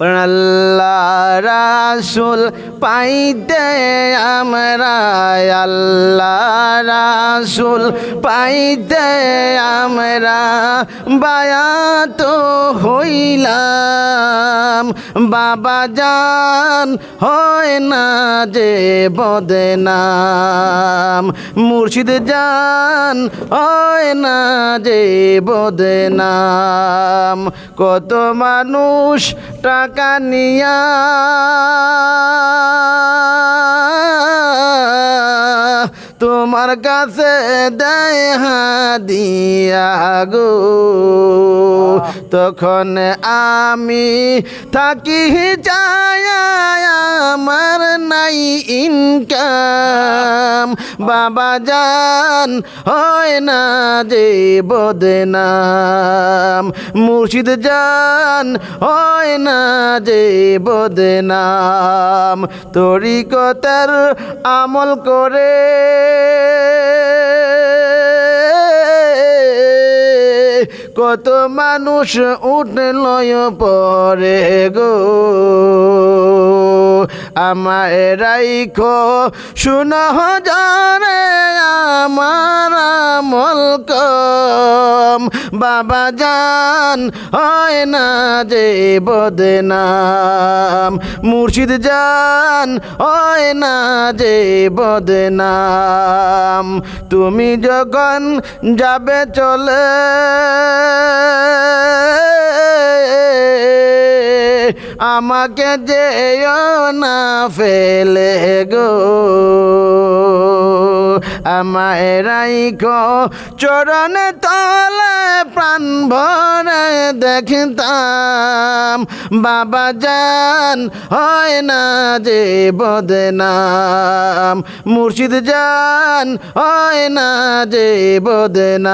আল্লাহ রাসুল পাইতে আমরা আল্লাহ রাসুল পাইতে আমরা বায়াত হইলাম। বাবা জান হয় না যে বদনাম। মুর্শিদ জান হয় না যে বদনাম। কত মানুষ টাকা নিয়া তোমার কাছে দেয় হাদিয়া গো। তখন আমি থাকি যায় আমার নাই ইনকাম। বাবা জান, হয় না যে বদনাম। মুর্শিদ জান, হয় না যে বদনাম। তরিকতার আমল করে কত মানুষ উঠল পরে গো। আমায় রাইখো শুন জানে আমার আমল কম। বাবা জান, হয় না যে বদনাম। মুর্শিদ জান, হয় না যে বদনাম। তুমি যখন যাবে চলে আমাকে যেও না ফেলে গো। আমায় রাইখো চরণ তলে প্রাণ ভরে দেখতাম। বাবা জান হয় না যে বদনাম। মুর্শিদ জান হয় না যে বদনাম।